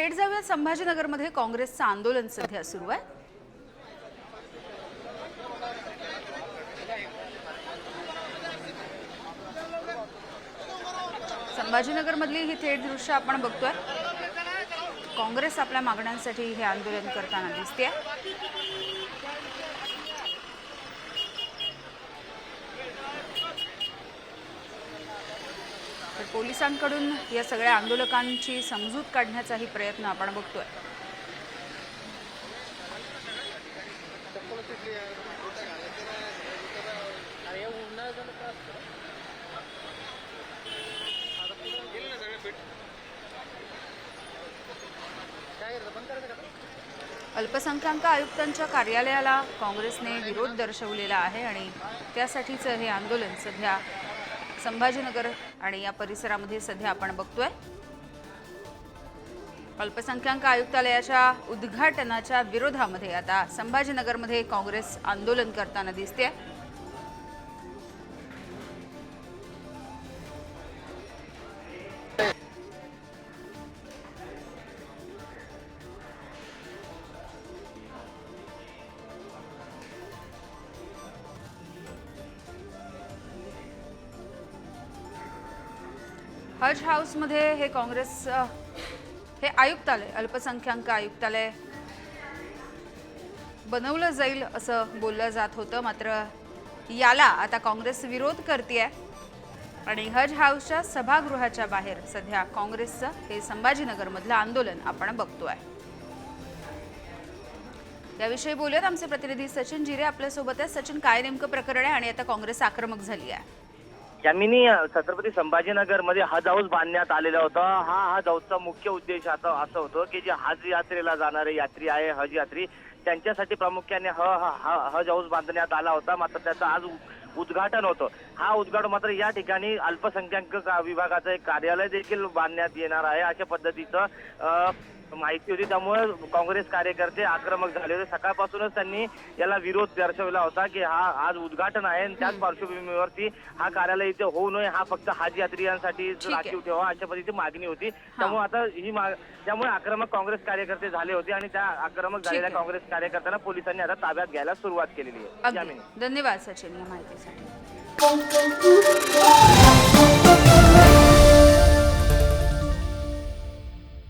थेट जाऊया. संभाजीनगरमध्ये काँग्रेसचं आंदोलन सध्या सुरू आहे. संभाजीनगरमधली ही थेट दृश्य आपण बघतोय. काँग्रेस आपल्या मागण्यांसाठी हे आंदोलन करताना दिसते तर पोलिसांकडून या सगळ्या आंदोलकांची समजूत काढण्याचाही प्रयत्न आपण बघतोय. अल्पसंख्याक आयुक्तांच्या कार्यालयाला काँग्रेसने विरोध दर्शवलेला आहे आणि त्यासाठीचं हे आंदोलन सध्या संभाजीनगर आणि या परिसरामध्ये सध्या आपण बघतोय. अल्पसंख्याक आयुक्तालयाच्या उद्घाटनाच्या विरोधामध्ये आता संभाजीनगरमध्ये काँग्रेस आंदोलन करताना दिसते हज हाऊसमध्ये हे काँग्रेस हे आयुक्तालय अल्पसंख्याक आयुक्तालय बनवलं जाईल असं बोललं जात होतं. मात्र याला आता काँग्रेस विरोध करते आणि हज हाऊसच्या सभागृहाच्या बाहेर सध्या काँग्रेसचं हे संभाजीनगरमधलं आंदोलन आपण बघतोय. याविषयी बोलूयात आमचे प्रतिनिधी सचिन जिरे आपल्यासोबत आहे सचिन काय नेमकं प्रकरण आहे आणि आता काँग्रेस आक्रमक झाली आहे यामिनी छत्रपती संभाजीनगरमध्ये हज हाऊस बांधण्यात आलेला होता हा हज हाऊसचा मुख्य उद्देश आता असं होतं की जे हज यात्रेला जाणारे यात्री आहे हज यात्री त्यांच्यासाठी प्रामुख्याने ह हज हाऊस बांधण्यात आला होता. मात्र त्याचा आज उद्घाटन होतं. हा उद्घाटन मात्र या ठिकाणी अल्पसंख्याक विभागाचं एक कार्यालय देखील बांधण्यात येणार आहे अशा पद्धतीचं माहिती होती. त्यामुळे काँग्रेस कार्यकर्ते आक्रमक झाले होते. सकाळपासूनच त्यांनी याला विरोध दर्शवला होता की हा आज उद्घाटन आहे आणि त्याच पार्श्वभूमीवरती हा कार्यालय इथे होऊ नये हा फक्त हाज यात्रियांसाठी. राखीव ठेवा अशा पद्धतीची मागणी होती. त्यामुळे आता ही मा- त्यामुळे आक्रमक काँग्रेस कार्यकर्ते झाले होते आणि त्या आक्रमक झालेल्या. काँग्रेस कार्यकर्त्यांना पोलिसांनी आता ताब्यात घ्यायला सुरुवात केलेली आहे. धन्यवाद सचिन या माहितीसाठी